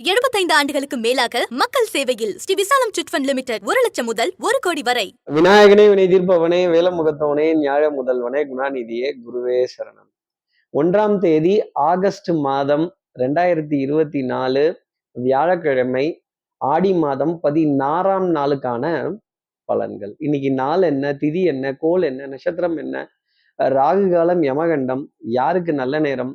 75 ஆண்டுகளுக்கு மேலாக மக்கள் சேவையில் ஸ்ரீ விசாலம் சிட்ஃபண்ட் லிமிடெட் ஒரு லட்சம் முதல் ஒரு கோடி வரை. விநாயகனே வினை தீர்ப்பவனே வேலமுகத்தவனே ஞாழ முதல்வனே குணாநிதியே குருவே சரணம். ஒன்றாம் தேதி ஆகஸ்ட் மாதம் ரெண்டாயிரத்தி இருபத்தி நாலு வியாழக்கிழமை ஆடி மாதம் பதினாறாம் நாளுக்கான பலன்கள். இன்னைக்கு நாள் என்ன திதி என்ன கோல் என்ன நட்சத்திரம் என்ன ராகு காலம் யமகண்டம் யாருக்கு நல்ல நேரம்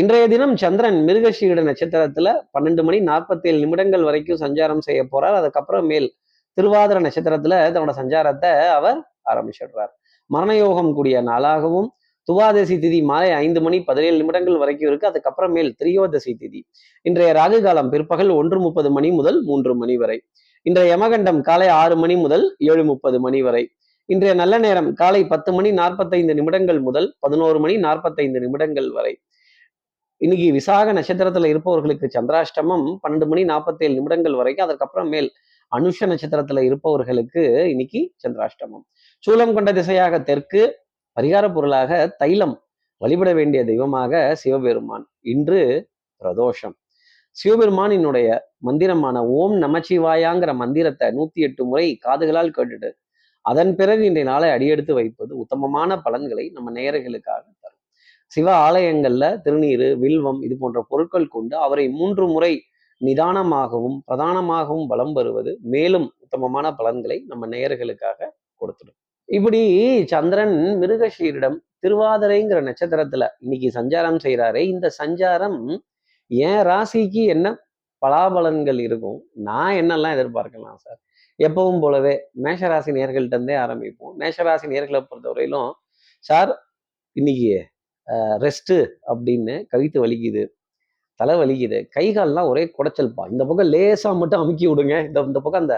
இன்றைய தினம் சந்திரன் மிருகஷீட நட்சத்திரத்துல பன்னெண்டு மணி நாற்பத்தி ஏழு நிமிடங்கள் வரைக்கும் சஞ்சாரம் செய்ய போறார். அதுக்கப்புறம் மேல் திருவாதிர நட்சத்திரத்துல தன்னோட சஞ்சாரத்தை அவர் ஆரம்பிச்சிடுறார். மரணயோகம் கூடிய நாளாகவும் துவாதசி திதி மாலை ஐந்து மணி பதினேழு நிமிடங்கள் வரைக்கும் இருக்கு. அதுக்கப்புறம் மேல் திரியோதசி திதி. இன்றைய ராகு காலம் பிற்பகல் ஒன்று முப்பது மணி முதல் மூன்று மணி வரை. இன்றைய யமகண்டம் காலை ஆறு மணி முதல் ஏழு முப்பது மணி வரை. இன்றைய நல்ல நேரம் காலை பத்து மணி நாற்பத்தைந்து நிமிடங்கள் முதல் பதினோரு மணி நாற்பத்தைந்து நிமிடங்கள் வரை. இன்னைக்கு விசாக நட்சத்திரத்துல இருப்பவர்களுக்கு சந்திராஷ்டமம் பன்னெண்டு மணி நாற்பத்தி ஏழு நிமிடங்கள் வரைக்கும் அதற்கப்புறம் மேல் அனுஷ நட்சத்திரத்துல இருப்பவர்களுக்கு இன்னைக்கு சந்திராஷ்டமம். சூலம் கொண்ட திசையாக தெற்கு பரிகார பொருளாக தைலம் வழிபட வேண்டிய தெய்வமாக சிவபெருமான் இன்று பிரதோஷம். சிவபெருமானினுடைய மந்திரமான ஓம் நமச்சிவாயாங்கிற மந்திரத்தை நூத்தி எட்டு முறை காதுகளால் கேட்டுட்டு அதன் பிறகு இன்றைய நாளை அடியெடுத்து வைப்பது உத்தமமான பலன்களை நம்ம நேயர்களுக்காக சிவ ஆலயங்கள்ல திருநீர் வில்வம் இது போன்ற பொருட்கள் கொண்டு அவரை மூன்று முறை நிதானமாகவும் பிரதானமாகவும் வலம் வருவது மேலும் உத்தமமான பலன்களை நம்ம நேயர்களுக்காக கொடுத்துடும். இப்படி சந்திரன் மிருகஷீரிடம் திருவாதிரைங்கிற நட்சத்திரத்துல இன்னைக்கு சஞ்சாரம் செய்கிறாரே இந்த சஞ்சாரம் என் ராசிக்கு என்ன பலாபலன்கள் இருக்கும்? நான் என்னெல்லாம் எதிர்பார்க்கலாம் சார்? எப்பவும் போலவே மேஷராசி நேர்கள்ட்டே ஆரம்பிப்போம். மேஷராசி நேர்களை பொறுத்தவரையிலும் சார் இன்னைக்கு ரெஸ்ட்டு அப்படின்னு கவித்து வலிக்குது. தலை வலிக்குது. கைகால்லாம் ஒரே குடைச்சல்பா. இந்த பக்கம் லேசாக மட்டும் அமுக்கி விடுங்க. இந்த இந்த பக்கம் அந்த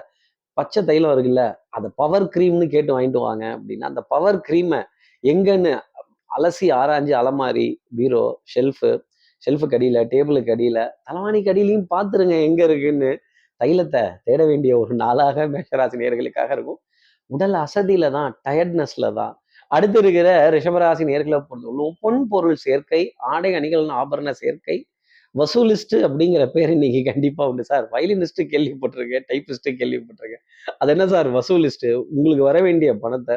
பச்சை தைலம் இருக்குல்ல அந்த பவர் க்ரீம்னு கேட்டு வாங்கிட்டு வாங்க அப்படின்னா அந்த பவர் க்ரீமை எங்கன்னு அலசி ஆராய்ஞ்சு அலமாரி பீரோ ஷெல்ஃபு ஷெல்ஃபுக்கு அடியில் டேபிளுக்கு அடியில் தலைவாணிக்கு அடியிலையும் பார்த்துருங்க எங்கே இருக்குன்னு தைலத்தை தேட வேண்டிய ஒரு நாளாக மேஷராசி நேர்களுக்காக இருக்கும். உடல் அசதியில தான் டயர்ட்னஸ்ல தான் அடுத்து இருக்கிற ரிஷபராசி நேர்களை பொறுத்தவரைக்கும் பொன் பொருள் சேர்க்கை ஆடை அணிகள் ஆபரண சேர்க்கை வசூலிஸ்ட் அப்படிங்கிற பேர் இன்னைக்கு கண்டிப்பா உண்டு சார். வயலினிஸ்ட் கேள்விப்பட்டிருக்கேன் டைப்பிஸ்ட் கேள்விப்பட்டிருக்கேன். அது என்ன சார்? வசூலிஸ்ட். உங்களுக்கு வர வேண்டிய பணத்தை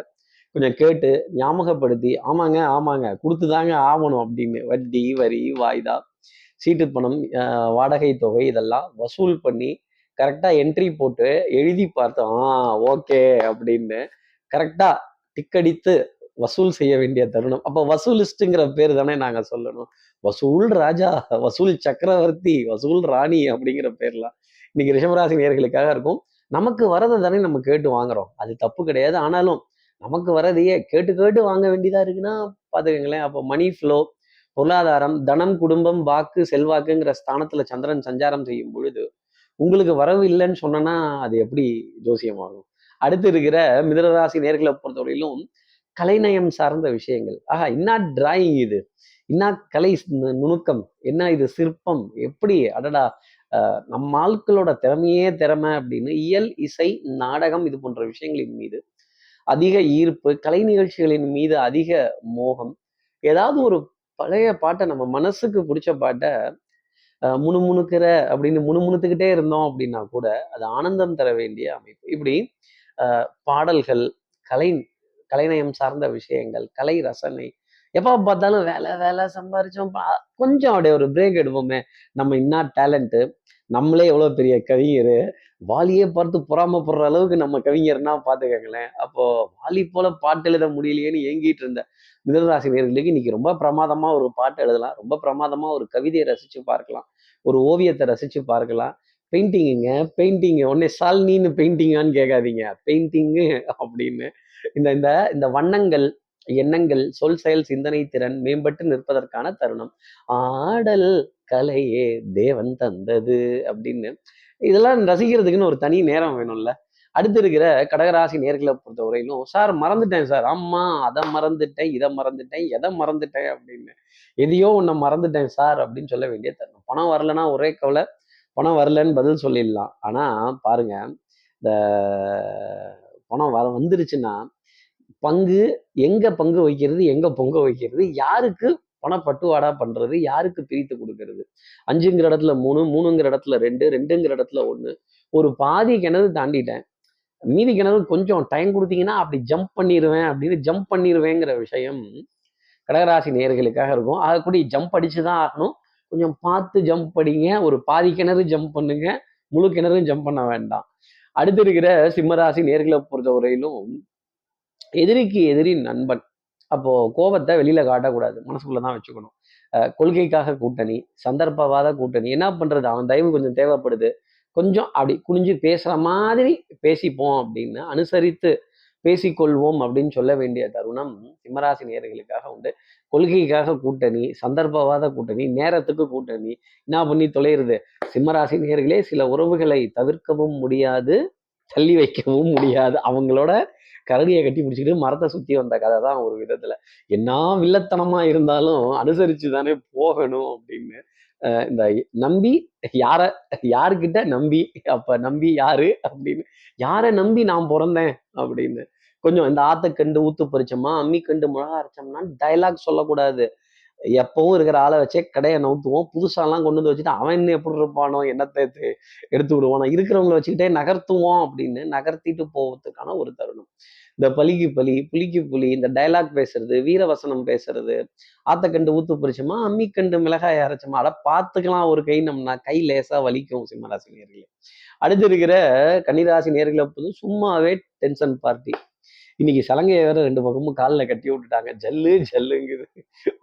கொஞ்சம் கேட்டு ஞாபகப்படுத்தி ஆமாங்க ஆமாங்க கொடுத்துதாங்க ஆகணும் அப்படின்னு. வட்டி வரி வாய்தா சீட்டு பணம் வாடகை தொகை இதெல்லாம் வசூல் பண்ணி கரெக்டாக என்ட்ரி போட்டு எழுதி பார்த்தோம் ஆ ஓகே அப்படின்னு கரெக்டாக டிக்கடித்து வசூல் செய்ய வேண்டிய தருணம். அப்போ வசூலிஸ்ட்டுங்கிற பேர் தானே நாங்கள் சொல்லணும். வசூல் ராஜா வசூல் சக்கரவர்த்தி வசூல் ராணி அப்படிங்கிற பேர்லாம் இன்னைக்கு ரிஷபராசி நேர்களுக்காக இருக்கும். நமக்கு வரதை தானே நம்ம கேட்டு வாங்குறோம். அது தப்பு கிடையாது. ஆனாலும் நமக்கு வரதையே கேட்டு கேட்டு வாங்க வேண்டியதா இருக்குன்னா பார்த்துக்கங்களேன் அப்போ மணி ஃப்ளோ பொருளாதாரம் தனம் குடும்பம் வாக்கு செல்வாக்குங்கிற ஸ்தானத்துல சந்திரன் சஞ்சாரம் செய்யும் பொழுது உங்களுக்கு வரவு இல்லைன்னு சொன்னனா அது எப்படி ஜோசியமாகும்? அடுத்து இருக்கிற மிதனராசி நேர்களை பொறுத்தவரையிலும் கலைநயம் சார்ந்த விஷயங்கள். ஆஹா இன்னா டிராயிங் இது? இன்னா கலை நுணுக்கம்? என்ன இது சிற்பம்? எப்படி? அடடா நம்ம ஆட்களோட திறமையே திறமை அப்படின்னு இயல் இசை நாடகம் இது போன்ற விஷயங்களின் மீது அதிக ஈர்ப்பு கலை நிகழ்ச்சிகளின் மீது அதிக மோகம். ஏதாவது ஒரு பழைய பாட்டை நம்ம மனசுக்கு பிடிச்ச பாட்டை முணுமுணுக்கிற அப்படின்னு முணுமுணுத்துக்கிட்டே இருந்தோம் அப்படின்னா கூட அது ஆனந்தம் தர வேண்டிய அமைப்பு. இப்படி பாடல்கள் கலை கலைநயம் சார்ந்த விஷயங்கள் கலை ரசனை எப்போ பார்த்தாலும் வேலை வேலை சம்பாரிச்சோம் கொஞ்சம் அப்படியே ஒரு பிரேக் எடுப்போமே. நம்ம இன்னா டேலண்ட்டு நம்மளே எவ்வளோ பெரிய கவிஞர் வாலியே பார்த்து பொறாமப்படுற அளவுக்கு நம்ம கவிஞர்னா பார்த்துக்கங்களேன். அப்போ வாலி போல பாட்டு எழுத முடியலையேன்னு ஏங்கிட்டு இருந்த மிதனராசி நேர்களுக்கு இன்னைக்கு ரொம்ப பிரமாதமா ஒரு பாட்டு எழுதலாம் ரொம்ப பிரமாதமா ஒரு கவிதையை ரசிச்சு பார்க்கலாம் ஒரு ஓவியத்தை ரசிச்சு பார்க்கலாம். பெயிண்டிங்குங்க பெயிண்டிங்கு உடனே சால்னின்னு பெயிண்டிங்கான்னு கேட்காதீங்க. பெயிண்டிங்கு அப்படின்னு. இந்த இந்த இந்த வண்ணங்கள் எண்ணங்கள் சொல் செயல் சிந்தனை திறன் மேம்பட்டு நிற்பதற்கான தருணம். ஆடல் கலையே தேவன் தந்தது அப்படின்னு. இதெல்லாம் ரசிக்கிறதுக்குன்னு ஒரு தனி நேரம் வேணும்ல. அடுத்து இருக்கிற கடகராசி நேர்களை பொறுத்தவரையிலும் சார் மறந்துட்டேன் சார். ஆமா அதை மறந்துட்டேன் இதை மறந்துட்டேன் எதை மறந்துட்டேன்? அப்படின்னு. எதையோ உன்னை மறந்துட்டேன் சார் அப்படின்னு சொல்ல வேண்டிய தருணம். பணம் வரலன்னா ஒரே கவலை. பணம் வரலன்னு பதில் சொல்லிடலாம். ஆனால் பாருங்க இந்த பணம் வர வந்துருச்சுன்னா பங்கு எங்க பங்கு வைக்கிறது எங்க பொங்க வைக்கிறது யாருக்கு பணப்பட்டுவாடா பண்றது யாருக்கு பிரித்து கொடுக்கறது? அஞ்சுங்கிற இடத்துல மூணு மூணுங்கிற இடத்துல ரெண்டு ரெண்டுங்கிற இடத்துல ஒன்று ஒரு பாதி கிணறு தாண்டிட்டேன். மீதி கிணறு கொஞ்சம் டைம் கொடுத்தீங்கன்னா அப்படி ஜம்ப் பண்ணிடுவேன் அப்படின்னு ஜம்ப் பண்ணிடுவேங்கிற விஷயம் கடகராசி நேர்களுக்காக இருக்கும். ஆகக்கூடி ஜம்ப் அடிச்சு தான் ஆகணும். கொஞ்சம் பார்த்து ஜம்ப் படிங்க. ஒரு பாதி கிணறு ஜம்ப் பண்ணுங்க. முழு கிணறும் ஜம்ப் பண்ண வேண்டாம். அடுத்து இருக்கிற சிம்மராசி நேர்களை பொறுத்தவரையிலும் எதிரிக்கு எதிரி நண்பன். அப்போ கோபத்தை வெளியில காட்டக்கூடாது. மனசுக்குள்ள தான் வச்சுக்கணும் கொள்கைக்காக கூட்டணி சந்தர்ப்பவாத கூட்டணி. என்ன பண்றது? அவன் தயவு கொஞ்சம் தேவைப்படுது. கொஞ்சம் அப்படி குனிஞ்சு பேசுற மாதிரி பேசிப்போம் அப்படின்னு அனுசரித்து பேசிக்கொள்வோம் அப்படின்னு சொல்ல வேண்டிய தருணம் சிம்மராசி நேர்களுக்காக உண்டு. கொள்கைக்காக கூட்டணி சந்தர்ப்பவாத கூட்டணி நேரத்துக்கு கூட்டணி என்ன பண்ணி தொலைகிறது சிம்மராசி நேர்களே சில உறவுகளை தவிர்க்கவும் முடியாது தள்ளி வைக்கவும் முடியாது. அவங்களோட கரடியை கட்டி பிடிச்சிட்டு மரத்தை சுற்றி வந்த கதை தான் ஒரு விதத்தில். என்ன வில்லத்தனமாக இருந்தாலும் அனுசரித்து தானே போகணும் அப்படின்னு இந்த நம்பி யார யாருக்கிட்ட நம்பி அப்போ நம்பி யாரு அப்படின்னு யாரை நம்பி நான் பிறந்தேன் அப்படின்னு கொஞ்சம் இந்த ஆத்த கண்டு ஊத்து பறிச்சோமா அம்மி கண்டு மிளகா அரைச்சோம்னா டைலாக் சொல்லக்கூடாது. எப்பவும் இருக்கிற ஆளை வச்சே கடையை நவுத்துவோம். புதுசாலாம் கொண்டு வந்து வச்சுட்டு அவன் இன்னும் எப்படி இருப்பானோ என்னத்தை எடுத்து- எடுத்து விடுவானோ? இருக்கிறவங்கள வச்சுக்கிட்டே நகர்த்துவோம் அப்படின்னு நகர்த்திட்டு போவதுக்கான ஒரு தருணம். இந்த பலிக்கு பலி புலிக்கு புலி இந்த டைலாக் பேசுறது வீரவசனம் பேசுறது ஆத்த கண்டு ஊத்து பறிச்சோமா அம்மி கண்டு மிளகாய் அரைச்சோமா? அட பார்த்துக்கலாம் ஒரு கை நம்மனா. கை லேசா வலிக்கும் சிம்மராசி நேர்களே. அடுத்து இருக்கிற கன்னிராசி நேர்களை சும்மாவே டென்ஷன் பார்ட்டி இன்னைக்கு சலங்கையை வேற ரெண்டு பக்கமும் காலில் கட்டி விட்டுட்டாங்க. ஜல்லு ஜல்லுங்குது.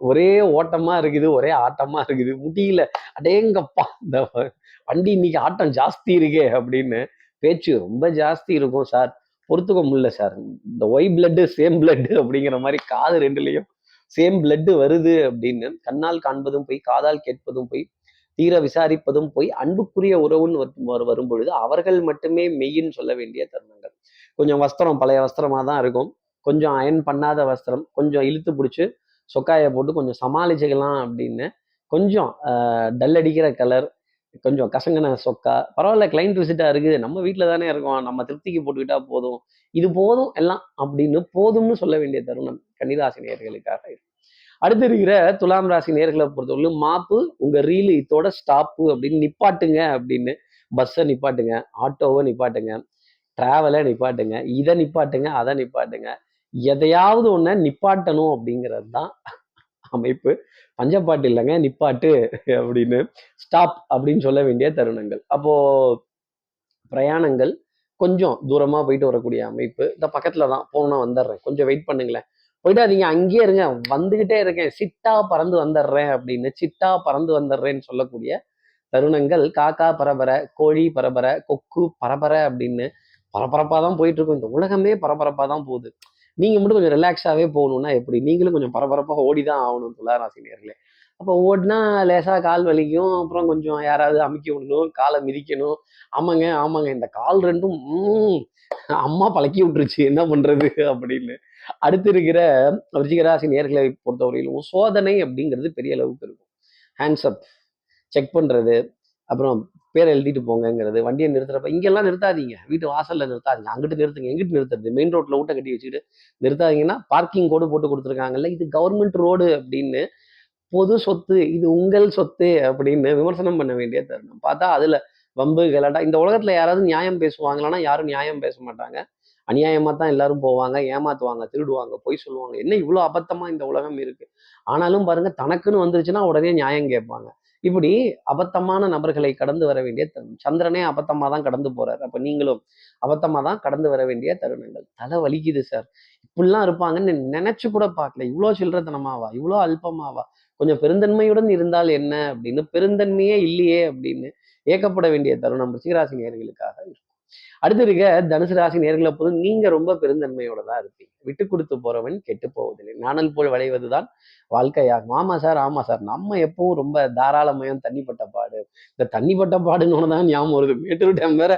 ஒரே ஓட்டமா இருக்குது ஒரே ஆட்டமா இருக்குது. முடியல. அடேங்கப்பா இந்த வண்டி இன்னைக்கு ஆட்டம் ஜாஸ்தி இருக்கே அப்படின்னு பேச்சு ரொம்ப ஜாஸ்தி இருக்கும் சார். பொறுத்துக்க முடியல சார். இந்த ஒய் பிளட்டு சேம் பிளட்டு அப்படிங்கிற மாதிரி காது ரெண்டுலயும் சேம் பிளட்டு வருது அப்படின்னு கண்ணால் காண்பதும் போய் காதால் கேட்பதும் போய் தீர விசாரிப்பதும் போய் அன்புக்குரிய உறவுன்னு வரும் பொழுது அவர்கள் மட்டுமே மெய்யின்னு சொல்ல வேண்டிய தருணங்கள். கொஞ்சம் வஸ்திரம் பழைய வஸ்திரமாக தான் இருக்கும். கொஞ்சம் அயன் பண்ணாத வஸ்திரம் கொஞ்சம் இழுத்து பிடிச்சி சொக்காயை போட்டு கொஞ்சம் சமாளிச்சுக்கலாம் அப்படின்னு. கொஞ்சம் டல் அடிக்கிற கலர் கொஞ்சம் கசங்கின சொக்கா. பரவாயில்ல கிளைண்ட் விசிட்டாக இருக்குது. நம்ம வீட்டில் தானே இருக்கோம். நம்ம திருப்திக்கு போட்டுக்கிட்டா போதும். இது போதும் எல்லாம் அப்படின்னு போதும்னு சொல்ல வேண்டிய தருணம் கன்னிராசி நேர்களுக்காக இருக்கு. அடுத்து இருக்கிற துலாம் ராசி நேர்களை பொறுத்தவரையிலும் மாப்பு உங்கள் ரீல் இதோட ஸ்டாப்பு அப்படின்னு நிப்பாட்டுங்க அப்படின்னு பஸ்ஸை நிப்பாட்டுங்க ஆட்டோவை நிப்பாட்டுங்க. டிராவலை நிப்பாட்டுங்க இதை நிப்பாட்டுங்க அதை நிப்பாட்டுங்க. எதையாவது ஒன்று நிப்பாட்டணும் அப்படிங்கிறது தான் அமைப்பு. பஞ்சப்பாட்டு இல்லைங்க நிப்பாட்டு அப்படின்னு ஸ்டாப் அப்படின்னு சொல்ல வேண்டிய தருணங்கள். அப்போ பிரயாணங்கள் கொஞ்சம் தூரமாக போயிட்டு வரக்கூடிய அமைப்பு. இந்த பக்கத்தில் தான் போனால் வந்துடுறேன். கொஞ்சம் வெயிட் பண்ணுங்களேன். போயிடாதீங்க அங்கேயே இருங்க. வந்துகிட்டே இருக்கேன். சிட்டா பறந்து வந்துடுறேன் அப்படின்னு சிட்டா பறந்து வந்துடுறேன்னு சொல்லக்கூடிய தருணங்கள். காக்கா பரபர கோழி பரபர கொக்கு பரபர அப்படின்னு பரபரப்பாக தான் போயிட்டு இருக்கும் இந்த உலகமே பரபரப்பாக தான் போகுது. நீங்கள் மட்டும் கொஞ்சம் ரிலாக்ஸாகவே போகணும்னா எப்படி? நீங்களும் கொஞ்சம் பரபரப்பாக ஓடி தான் ஆகணும் துளாராசினியர்களே. அப்போ ஓடினா லேசாக கால் வலிக்கும். அப்புறம் கொஞ்சம் யாராவது அமுக்கி விடணும் காலை மிதிக்கணும். ஆமாங்க ஆமாங்க. இந்த கால் ரெண்டும் அம்மா பழக்கி விட்டுருச்சு. என்ன பண்ணுறது அப்படின்னு. அடுத்து இருக்கிற விருச்சிகராசி நேர்களை பொறுத்தவரையிலும் சோதனை அப்படிங்கிறது பெரிய அளவுக்கு இருக்கும். ஹேண்ட்ஸ் அப் செக் பண்ணுறது அப்புறம் பேரை எழுதிட்டு போங்கங்கிறது வண்டியை நிறுத்துறப்ப இங்கெல்லாம் நிறுத்தாதீங்க. வீட்டு வாசல்ல நிறுத்தாதீங்க. அங்கிட்டு நிறுத்துங்க எங்கிட்டு நிறுத்துறது. மெயின் ரோட்ல ஊட்ட கட்டி வச்சுக்கிட்டு நிறுத்தாதீங்கன்னா பார்க்கிங் கோடு போட்டு கொடுத்துருக்காங்கல்ல இது கவர்மெண்ட் ரோடு அப்படின்னு பொது சொத்து இது உங்கள் சொத்து அப்படின்னு விமர்சனம் பண்ண வேண்டிய தருணம். பார்த்தா அதுல வம்பு கலாட்டா இந்த உலகத்துல யாராவது நியாயம் பேசுவாங்களான்னா யாரும் நியாயம் பேச மாட்டாங்க. அநியாயமா தான் எல்லாரும் போவாங்க ஏமாத்துவாங்க திருடுவாங்க பொய் சொல்லுவாங்க. என்ன இவ்வளவு அபத்தமா இந்த உலகம் இருக்கு? ஆனாலும் பாருங்க தனக்குன்னு வந்துருச்சுன்னா உடனே நியாயம் கேட்பாங்க. இப்படி அபத்தமான நபர்களை கடந்து வர வேண்டிய தருணம். சந்திரனே அபத்தமாக தான் கடந்து போறாரு. அப்ப நீங்களும் அபத்தமாக தான் கடந்து வர வேண்டிய தருணங்கள். தலை வலிக்குது சார் இப்படிலாம் இருப்பாங்கன்னு நினைச்சு கூட பார்க்கல. இவ்வளோ சில்லறத்தனமாவா? இவ்வளோ அல்பமாவா? கொஞ்சம் பெருந்தன்மையுடன் இருந்தால் என்ன அப்படின்னு பெருந்தன்மையே இல்லையே அப்படின்னு ஏக்கப்பட வேண்டிய தருணம் ரிஷிகராசி நேர்களுக்காக இருக்கும். அடுத்து இருக்க தனுசு ராசி நேர்களை போது நீங்க ரொம்ப பெருந்தன்மையோட தான் இருப்பீங்க. விட்டு கொடுத்து போறவன் கெட்டு போவதில்லை. நாணல் போல் விளைவதுதான் வாழ்க்கையாகும். ஆமா சார் ஆமா சார். நம்ம எப்பவும் ரொம்ப தாராளமயம் தண்ணிப்பட்ட பாடு. இந்த தண்ணிப்பட்ட பாடுன்னு தான் ஞாபகம் வருது. மேட்டூர் டேம் வேற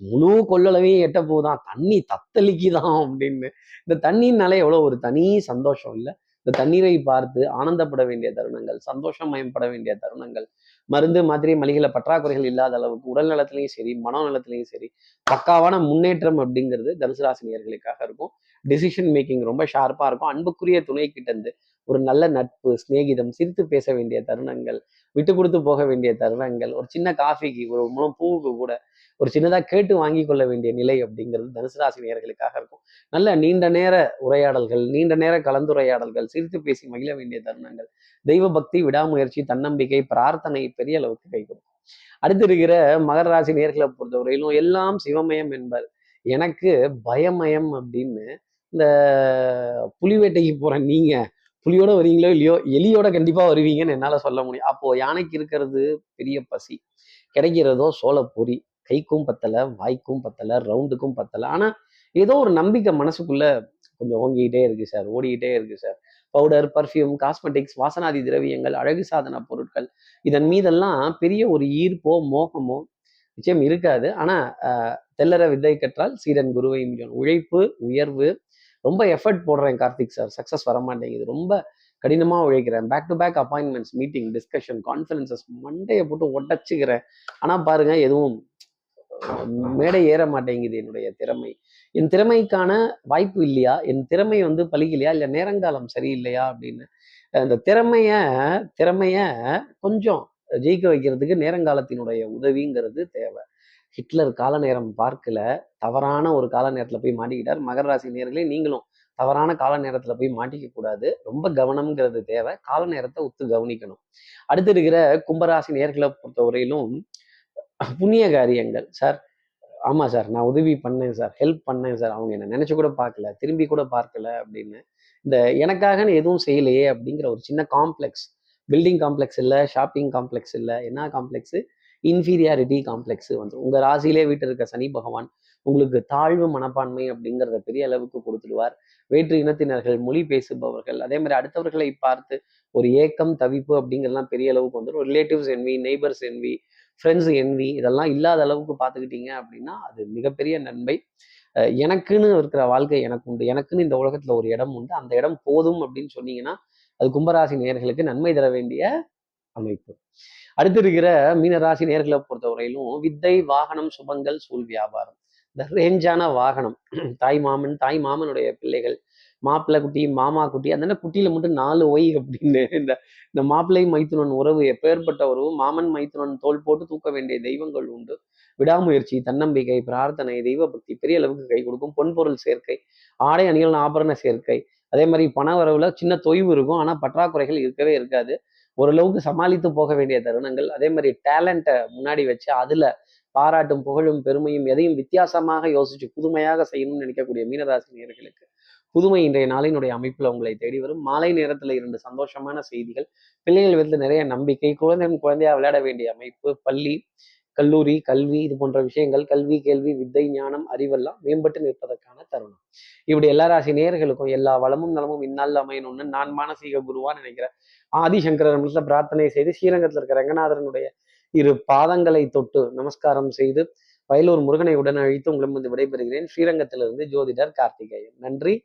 முழு கொள்ளளவையும் எட்ட போதான் தண்ணி தத்தளிக்குதான் அப்படின்னு. இந்த தண்ணினாலே எவ்வளவு ஒரு தனி சந்தோஷம் இல்லை. இந்த தண்ணீரை பார்த்து ஆனந்தப்பட வேண்டிய தருணங்கள் சந்தோஷம் மயம்பட வேண்டிய தருணங்கள் மருந்து மாத்திரை மளிகையில பற்றாக்குறைகள் இல்லாத அளவுக்கு உடல் நலத்திலையும் சரி மனநலத்திலையும் சரி பக்காவான முன்னேற்றம் அப்படிங்கிறது தனுசு ராசினியர்களுக்காக இருக்கும். டிசிஷன் மேக்கிங் ரொம்ப ஷார்ப்பாக இருக்கும். அன்புக்குரிய துணை கிட்ட இருந்து ஒரு நல்ல நட்பு சிநேகிதம் சிரித்து பேச வேண்டிய தருணங்கள் விட்டு கொடுத்து போக வேண்டிய தருணங்கள் ஒரு சின்ன காஃபிக்கு ஒரு மூலம் பூவுக்கு கூட ஒரு சின்னதாக கேட்டு வாங்கி கொள்ள வேண்டிய நிலை அப்படிங்கிறது தனுசு ராசி நேர்களுக்காக இருக்கும். நல்ல நீண்ட நேர உரையாடல்கள் நீண்ட நேர கலந்துரையாடல்கள் சிரித்து பேசி மகிழ வேண்டிய தருணங்கள் தெய்வ பக்தி விடாமுயற்சி தன்னம்பிக்கை பிரார்த்தனை பெரிய அளவுக்கு கை கொடுக்கும். அடுத்து இருக்கிற மகர ராசி நேர்களை பொறுத்தவரையிலும் எல்லாம் சிவமயம் என்பர். எனக்கு பயமயம் அப்படின்னு இந்த புலிவேட்டைக்கு போற நீங்க புலியோட வரீங்களோ இல்லையோ எலியோட கண்டிப்பா வருவீங்கன்னு என்னால சொல்ல முடியும். அப்போ யானைக்கு இருக்கிறது பெரிய பசி கிடைக்கிறதோ சோளப்பொரி கைக்கும் பத்தலை வாய்க்கும் பத்தலை ரவுண்டுக்கும் பத்தலை. ஆனால் ஏதோ ஒரு நம்பிக்கை மனசுக்குள்ள கொஞ்சம் ஓங்கிக்கிட்டே இருக்கு சார் ஓடிக்கிட்டே இருக்கு சார். பவுடர் பர்ஃப்யூம் காஸ்மெட்டிக்ஸ் வாசனாதி திரவியங்கள் அழகு சாதன பொருட்கள் இதன் மீதெல்லாம் பெரிய ஒரு ஈர்ப்போ மோகமோ நிச்சயம் இருக்காது. ஆனால் தெல்லற வித்தை கற்றால் சீரன் குருவை உழைப்பு உயர்வு ரொம்ப எஃபர்ட் போடுறேன் கார்த்திக் சார். சக்ஸஸ் வர மாட்டேங்குது ரொம்ப கடினமாக உழைக்கிறேன். Back to back appointments meeting discussion conferences மண்டையை போட்டு ஒட்டச்சுக்கிறேன். ஆனால் பாருங்கள் எதுவும் மேடை ஏற மாட்டேங்குது என்னுடைய திறமை. என் திறமைக்கான வாய்ப்பு இல்லையா? என் திறமை வந்து பலிக்கலையா? இல்லை நேரங்காலம் சரியில்லையா? அப்படின்னு. அந்த திறமைய திறமைய கொஞ்சம் ஜெயிக்க வைக்கிறதுக்கு நேரங்காலத்தினுடைய உதவிங்கிறது தேவை. ஹிட்லர் கால நேரம் பார்க்கல. தவறான ஒரு கால நேரத்தில் போய் மாட்டிக்கிட்டார். மகர ராசி நேர்களே நீங்களும் தவறான கால நேரத்துல போய் மாட்டிக்க கூடாது. ரொம்ப கவனம்ங்கிறது தேவை. கால நேரத்தை ஒத்து கவனிக்கணும். அடுத்து இருக்கிற கும்பராசி நேர்களை பொறுத்தவரையிலும் புண்ணிய காரியங்கள் சார். ஆமாம் சார். நான் உதவி பண்ணேன் சார். ஹெல்ப் பண்ணேன் சார். அவங்க என்ன நினச்சி கூட பார்க்கல திரும்பி கூட பார்க்கல அப்படின்னு. இந்த எனக்காகன்னு எதுவும் செய்யலையே அப்படிங்கிற ஒரு சின்ன காம்ப்ளெக்ஸ் பில்டிங் காம்ப்ளெக்ஸ் இல்லை ஷாப்பிங் காம்ப்ளெக்ஸ் இல்லை என்ன காம்ப்ளெக்ஸு இன்ஃபீரியாரிட்டி காம்ப்ளெக்ஸ் வந்து. உங்கள் ராசியிலே வீட்டில் இருக்க சனி பகவான் உங்களுக்கு தாழ்வு மனப்பான்மை அப்படிங்கிறத பெரிய அளவுக்கு கொடுத்துடுவார். வேற்று இனத்தினர்கள் மொழி பேசுபவர்கள் அதே மாதிரி அடுத்தவர்களை பார்த்து ஒரு ஏக்கம் தவிப்பு அப்படிங்கிறதுலாம் பெரிய அளவுக்கு வந்துடும். Relatives envy neighbours envy friends envy இதெல்லாம் இல்லாத அளவுக்கு பார்த்துக்கிட்டீங்க அப்படின்னா அது மிகப்பெரிய நன்மை. அஹ் எனக்குன்னு இருக்கிற வாழ்க்கை எனக்கு உண்டு. எனக்குன்னு இந்த உலகத்துல ஒரு இடம் உண்டு. அந்த இடம் போதும் அப்படின்னு சொன்னீங்கன்னா அது கும்பராசி நேயர்களுக்கு நன்மை தர வேண்டிய அமைப்பு. அடுத்து இருக்கிற மீனராசி நேர்களை பொறுத்தவரையிலும் வித்தை வாகனம் சுபங்கள் சூழ் வியாபாரம். இந்த ரேஞ்சான வாகனம் தாய் மாமன் தாய் மாமனுடைய பிள்ளைகள் மாப்பிள்ளை குட்டி மாமா குட்டி அதனால குட்டியில மட்டும் நாலு ஒய் அப்படின்னு இந்த இந்த மாப்பிள்ளை மைத்துனன் உறவு எப்பேற்பட்ட உறவு மாமன் மைத்துனன் தோல் போட்டு தூக்க வேண்டிய தெய்வங்கள் உண்டு. விடாமுயற்சி தன்னம்பிக்கை பிரார்த்தனை தெய்வ பக்தி பெரிய அளவுக்கு கை கொடுக்கும். பொன்பொருள் சேர்க்கை ஆடை அணிகள் ஆபரண சேர்க்கை. அதே மாதிரி பண வரவுல சின்ன தொய்வு இருக்கும். ஆனா பற்றாக்குறைகள் இருக்கவே இருக்காது. ஓரளவுக்கு சமாளித்து போக வேண்டிய தருணங்கள். அதே மாதிரி டேலண்ட்டை முன்னாடி வச்சு அதுல பாராட்டும் புகழும் பெருமையும் எதையும் வித்தியாசமாக யோசிச்சு புதுமையாக செய்யணும்னு நினைக்கக்கூடிய மீனராசினியர்களுக்கு புதுமை இன்றைய நாளினுடைய அமைப்புல உங்களை தேடி வரும். மாலை நேரத்துல இரண்டு சந்தோஷமான செய்திகள். பிள்ளைகள் விதத்தில் நிறைய நம்பிக்கை. குழந்தையும் குழந்தையா விளையாட வேண்டிய அமைப்பு பள்ளி கல்லூரி கல்வி இது போன்ற விஷயங்கள். கல்வி கேள்வி வித்தை ஞானம் அறிவெல்லாம் மேம்பட்டு நிற்பதற்கான தருணம். இப்படி எல்லா ராசி நேர்களுக்கும் எல்லா வளமும் நலமும் இந்நாள் அமையணும்னு நான் மானசீக குருவான்னு நினைக்கிறேன். ஆதிசங்கரர் இடத்துல பிரார்த்தனை செய்து ஸ்ரீரங்கத்தில் இருக்கிற ரங்கநாதரனுடைய இரு பாதங்களை தொட்டு நமஸ்காரம் செய்து வயலூர் முருகனை உடன் அழித்து உங்களிடம் வந்து விடைபெறுகிறேன். ஸ்ரீரங்கத்திலிருந்து ஜோதிடர் கார்த்திகேயன். நன்றி.